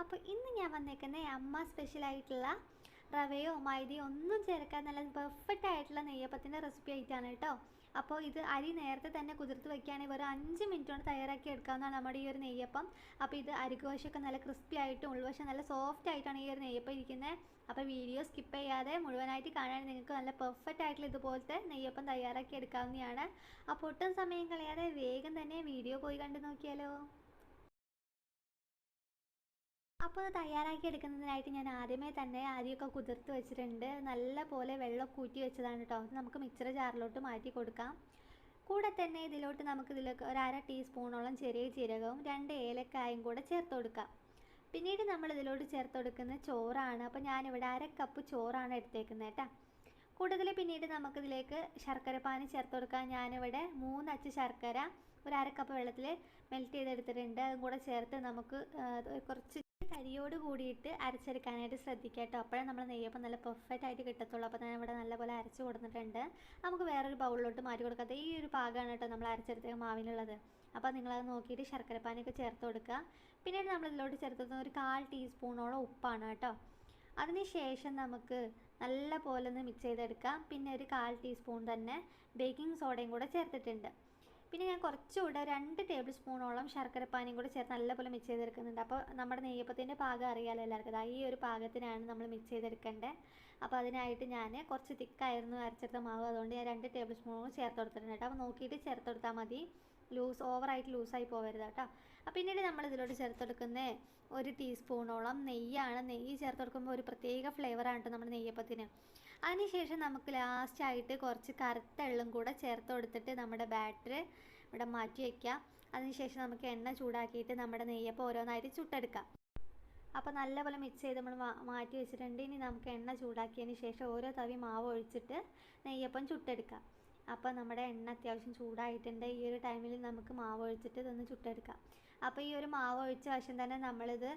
അപ്പോൾ ഇന്ന് ഞാൻ വന്നേക്കുന്നത് അമ്മ സ്പെഷ്യലായിട്ടുള്ള റവയോ മൈദയോ ഒന്നും ചേർക്കാൻ നല്ല പെർഫെക്റ്റ് ആയിട്ടുള്ള നെയ്യപ്പത്തിന്റെ റെസിപ്പി ആയിട്ടാണ് കേട്ടോ. അപ്പോൾ ഇത് അരി നേരത്തെ തന്നെ കുതിർത്ത് വെക്കുകയാണെങ്കിൽ വെറും അഞ്ച് മിനിറ്റ് കൊണ്ട് തയ്യാറാക്കി എടുക്കാവുന്നതാണ് നമ്മുടെ ഈ ഒരു നെയ്യപ്പം. അപ്പോൾ ഇത് അരികുവശമൊക്കെ നല്ല ക്രിസ്പി ആയിട്ടും ഉൾവശം നല്ല സോഫ്റ്റ് ആയിട്ടാണ് ഈ ഒരു നെയ്യപ്പം ഇരിക്കുന്നത് അപ്പോൾ വീഡിയോ സ്കിപ്പ് ചെയ്യാതെ മുഴുവനായിട്ട് കാണാൻ നിങ്ങൾക്ക് നല്ല പെർഫെക്റ്റ് ആയിട്ടുള്ള ഇതുപോലത്തെ നെയ്യപ്പം തയ്യാറാക്കി എടുക്കാവുന്നതാണ്. അപ്പോൾ ഒട്ടും സമയം കളയാതെ വേഗം തന്നെ വീഡിയോ പോയി കണ്ടു നോക്കിയാലോ. അപ്പോൾ തയ്യാറാക്കി എടുക്കുന്നതിനായിട്ട് ഞാൻ ആദ്യമേ തന്നെ അരിയൊക്കെ കുതിർത്ത് വെച്ചിട്ടുണ്ട്. നല്ല പോലെ വെള്ളം കൂട്ടി വെച്ചതാണ് കേട്ടോ അത് നമുക്ക് മിക്സർ ജാറിലോട്ട് മാറ്റി കൊടുക്കാം. കൂടെ തന്നെ ഇതിലോട്ട് നമുക്ക് ഇതിലേക്ക് ഒരു അര ടീസ്പൂണോളം ചെറിയ ജീരകവും രണ്ട് ഏലക്കായും കൂടെ ചേർത്ത് കൊടുക്കാം. പിന്നീട് നമ്മൾ ഇതിലോട്ട് ചേർത്ത് കൊടുക്കുന്ന ചോറാണ്. അപ്പോൾ ഞാനിവിടെ അര കപ്പ് ചോറാണ് എടുത്തേക്കുന്നത് കേട്ടോ കൂടുതൽ പിന്നീട് നമുക്കിതിലേക്ക് ശർക്കര പാനി ചേർത്ത് കൊടുക്കാം. ഞാനിവിടെ മൂന്നച്ച് ശർക്കര ഒരു അര കപ്പ് വെള്ളത്തിൽ മെൽറ്റ് ചെയ്തെടുത്തിട്ടുണ്ട്. അതും കൂടെ ചേർത്ത് നമുക്ക് കുറച്ച് കരിയോട് കൂടിയിട്ട് അരച്ചെടുക്കാനായിട്ട് ശ്രദ്ധിക്കുക കേട്ടോ അപ്പോഴേ നമ്മൾ നെയ്യപ്പം നല്ല പെർഫെക്റ്റ് ആയിട്ട് കിട്ടത്തുള്ളൂ. അപ്പോൾ ഞാൻ ഇവിടെ നല്ലപോലെ അരച്ച് കൊടുത്തിട്ടുണ്ട്. നമുക്ക് വേറൊരു ബൗളിലോട്ട് മാറ്റി കൊടുക്കാത്ത ഈ ഒരു പാകമാണ് കേട്ടോ നമ്മൾ അരച്ചെടുത്ത മാവിനുള്ളത്. അപ്പോൾ നിങ്ങളത് നോക്കിയിട്ട് ശർക്കരപ്പാനിയൊക്കെ ചേർത്ത് കൊടുക്കുക. പിന്നീട് നമ്മൾ ഇതിലോട്ട് ചേർത്ത് ഒരു കാൽ ടീസ്പൂണോളം ഉപ്പാണ് കേട്ടോ. അതിനുശേഷം നമുക്ക് നല്ല പോലെ ഒന്ന് മിക്സ് ചെയ്തെടുക്കാം. പിന്നെ ഒരു കാൽ ടീസ്പൂൺ തന്നെ ബേക്കിംഗ് സോഡയും കൂടെ ചേർത്തിട്ടുണ്ട്. പിന്നെ ഞാൻ കുറച്ചുകൂടെ രണ്ട് ടേബിൾ സ്പൂണോളം ശർക്കരപ്പാനിയും കൂടി ചേർത്ത് നല്ലപോലെ മിക്സ് ചെയ്തെടുക്കുന്നുണ്ട്. അപ്പോൾ നമ്മുടെ നെയ്യപ്പത്തിന്റെ പാകം അറിയാമല്ലോ എല്ലാവർക്കും. ഈ ഒരു പാകത്തിനാണ് നമ്മൾ മിക്സ് ചെയ്തെടുക്കേണ്ടത്. അപ്പോൾ അതിനായിട്ട് ഞാൻ കുറച്ച് തിക്കായിരുന്നു അരച്ചെടുത്ത മാവ്. അതുകൊണ്ട് ഞാൻ രണ്ട് ടേബിൾ സ്പൂണും ചേർത്ത് കൊടുത്തിട്ടുണ്ട് കേട്ടോ. അപ്പോൾ നോക്കിയിട്ട് ചേർത്ത് കൊടുത്താൽ മതി. ലൂസ് ഓവറായിട്ട് ലൂസായി പോകരുത് കേട്ടോ. അപ്പോൾ പിന്നീട് നമ്മൾ ഇതിലോട്ട് ചേർത്ത് കൊടുക്കുന്ന ഒരു ടീസ്പൂണോളം നെയ്യാണ്. നെയ്യ് ചേർത്ത് കൊടുക്കുമ്പോൾ ഒരു പ്രത്യേക ഫ്ലേവറാണ് കേട്ടോ നമ്മുടെ നെയ്യപ്പത്തിന്. അതിനുശേഷം നമുക്ക് ലാസ്റ്റായിട്ട് കുറച്ച് കറുത്ത എള്ളും കൂടെ ചേർത്ത് കൊടുത്തിട്ട് നമ്മുടെ ബാറ്റർ ഇവിടെ മാറ്റി വയ്ക്കാം അതിനുശേഷം നമുക്ക് എണ്ണ ചൂടാക്കിയിട്ട് നമ്മുടെ നെയ്യപ്പം ഓരോന്നായിട്ട് ചുട്ടെടുക്കാം. അപ്പോൾ നല്ലപോലെ മിക്സ് ചെയ്ത് നമ്മൾ മാറ്റി വെച്ചിട്ടുണ്ട്. ഇനി നമുക്ക് എണ്ണ ചൂടാക്കിയതിന് ശേഷം ഓരോ തവി മാവ് ഒഴിച്ചിട്ട് നെയ്യപ്പം ചുട്ടെടുക്കാം. അപ്പോൾ നമ്മുടെ എണ്ണ അത്യാവശ്യം ചൂടായിട്ടുണ്ട്. ഈ ഒരു ടൈമിൽ നമുക്ക് മാവ് ഒഴിച്ചിട്ട് ഇതൊന്ന് ചുട്ടെടുക്കാം. അപ്പോൾ ഈ ഒരു മാവ് ഒഴിച്ച വശം തന്നെ നമ്മളിത്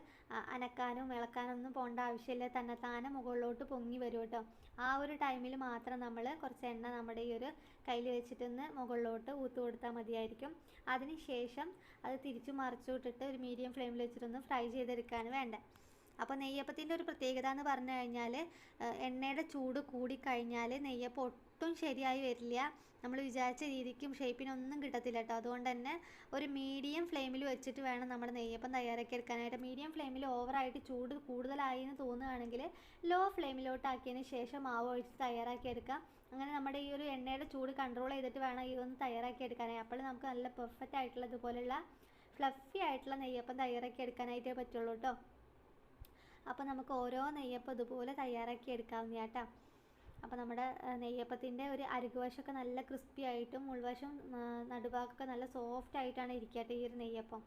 അനക്കാനും ഇളക്കാനും ഒന്നും പോകേണ്ട ആവശ്യമില്ല. തന്നെ താനെ മുകളിലോട്ട് പൊങ്ങി വരും കേട്ടോ. ആ ഒരു ടൈമിൽ മാത്രം നമ്മൾ കുറച്ച് എണ്ണ നമ്മുടെ ഈ ഒരു കയ്യിൽ വെച്ചിട്ടൊന്ന് മുകളിലോട്ട് ഊത്ത് കൊടുത്താൽ മതിയായിരിക്കും. അതിന് ശേഷം അത് തിരിച്ചു മറിച്ചു വിട്ടിട്ട് ഒരു മീഡിയം ഫ്ലെയിമിൽ വെച്ചിട്ടൊന്ന് ഫ്രൈ ചെയ്തെടുക്കുകയാണ് വേണ്ടത്. അപ്പോൾ നെയ്യപ്പത്തിന്റെ ഒരു പ്രത്യേകത എന്ന് പറഞ്ഞു കഴിഞ്ഞാൽ എണ്ണയുടെ ചൂട് കൂടിക്കഴിഞ്ഞാൽ നെയ്യപ്പം ഒട്ടും ശരിയായി വരില്ല. നമ്മൾ വിചാരിച്ച രീതിക്കും ഷേപ്പിനൊന്നും കിട്ടത്തില്ല കേട്ടോ അതുകൊണ്ട് തന്നെ ഒരു മീഡിയം ഫ്ലെയിമിൽ വെച്ചിട്ട് വേണം നമ്മുടെ നെയ്യപ്പം തയ്യാറാക്കി എടുക്കാനായിട്ട് മീഡിയം ഫ്ലെയിമിൽ ഓവറായിട്ട് ചൂട് കൂടുതലായി എന്ന് തോന്നുകയാണെങ്കിൽ ലോ ഫ്ലെയിമിലോട്ടാക്കിയതിന് ശേഷം മാവ് ഒഴിച്ച് തയ്യാറാക്കി എടുക്കാം അങ്ങനെ നമ്മുടെ ഈ ഒരു എണ്ണയുടെ ചൂട് കൺട്രോൾ ചെയ്തിട്ട് വേണം ഇതൊന്ന് തയ്യാറാക്കി എടുക്കാനായി അപ്പോൾ നമുക്ക് നല്ല പെർഫെക്റ്റ് ആയിട്ടുള്ള ഇതുപോലുള്ള ഫ്ലഫി ആയിട്ടുള്ള നെയ്യപ്പം തയ്യാറാക്കി എടുക്കാനായിട്ടേ പറ്റുള്ളൂ കേട്ടോ അപ്പോൾ നമുക്ക് ഓരോ നെയ്യപ്പം ഇതുപോലെ തയ്യാറാക്കി എടുക്കാവുന്ന കേട്ടോ. അപ്പോൾ നമ്മുടെ നെയ്യപ്പത്തിന്റെ ഒരു അരുകുവശമൊക്കെ നല്ല ക്രിസ്പി ആയിട്ടും ഉൾവശം നടുഭാഗമൊക്കെ നല്ല സോഫ്റ്റ് ആയിട്ടാണ് ഇരിക്കട്ടെ ഈ ഒരു നെയ്യപ്പം.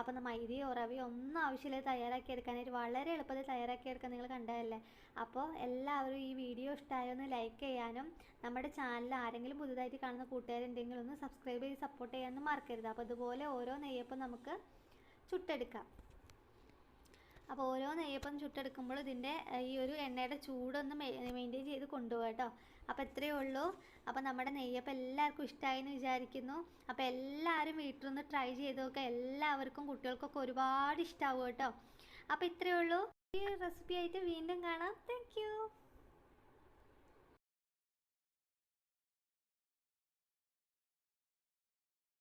അപ്പോൾ മൈദയോ റവയോ ഒന്നും ആവശ്യമില്ല തയ്യാറാക്കി എടുക്കാനായിട്ട് വളരെ എളുപ്പത്തിൽ തയ്യാറാക്കി എടുക്കാൻ നിങ്ങൾ കണ്ടതല്ലേ? അപ്പോൾ എല്ലാവരും ഈ വീഡിയോ ഇഷ്ടമായൊന്ന് ലൈക്ക് ചെയ്യാനും നമ്മുടെ ചാനൽ ആരെങ്കിലും പുതുതായിട്ട് കാണുന്ന കൂട്ടുകാരുണ്ടെങ്കിൽ ഒന്ന് സബ്സ്ക്രൈബ് ചെയ്ത് സപ്പോർട്ട് ചെയ്യാനും മറക്കരുത്. അപ്പോൾ ഇതുപോലെ ഓരോ നെയ്യപ്പം നമുക്ക് ചുട്ടെടുക്കാം. അപ്പോൾ ഓരോ നെയ്യപ്പം ചുട്ടെടുക്കുമ്പോൾ ഇതിന്റെ ഈ ഒരു എണ്ണയുടെ ചൂടൊന്ന് മെയിന്റെയിൻ ചെയ്ത് കൊണ്ടുപോകാം കേട്ടോ. അപ്പോൾ ഇത്രയേ ഉള്ളൂ. അപ്പോൾ നമ്മുടെ നെയ്യപ്പം എല്ലാവർക്കും ഇഷ്ടമായി എന്ന് വിചാരിക്കുന്നു. അപ്പോൾ എല്ലാവരും വീട്ടിൽ നിന്ന് ട്രൈ ചെയ്ത് നോക്കുക എല്ലാവർക്കും കുട്ടികൾക്കൊക്കെ ഒരുപാട് ഇഷ്ടമാവും കേട്ടോ. അപ്പോൾ ഇത്രയേ ഉള്ളൂ. ഈ റെസിപ്പി ആയിട്ട് വീണ്ടും കാണാം. താങ്ക്